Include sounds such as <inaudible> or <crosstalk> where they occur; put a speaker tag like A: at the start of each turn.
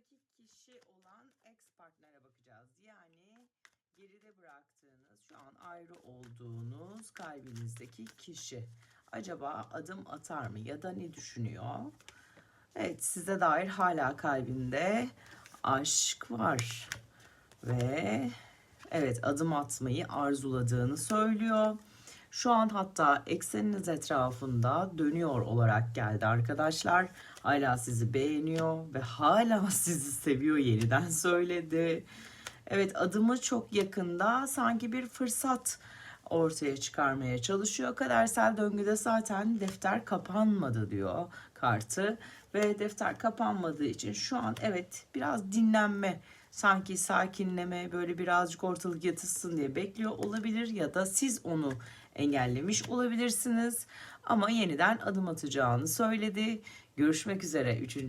A: karşınızdaki kişi olan ex partnere bakacağız. Yani geride bıraktığınız, şu an ayrı olduğunuz kalbinizdeki kişi. Acaba adım atar mı ya da ne düşünüyor? Evet, size dair hala kalbinde aşk var. Ve evet adım atmayı arzuladığını söylüyor. Şu an hatta ekseniniz etrafında dönüyor olarak geldi arkadaşlar. Hala sizi beğeniyor ve hala <laughs> sizi seviyor yeniden söyledi. Evet adımı çok yakında sanki bir fırsat ortaya çıkarmaya çalışıyor. Kadersel döngüde zaten defter kapanmadı diyor kartı ve defter kapanmadığı için şu an evet biraz dinlenme sanki sakinleme böyle birazcık ortalık yatışsın diye bekliyor olabilir ya da siz onu engellemiş olabilirsiniz ama yeniden adım atacağını söyledi. Görüşmek üzere 3.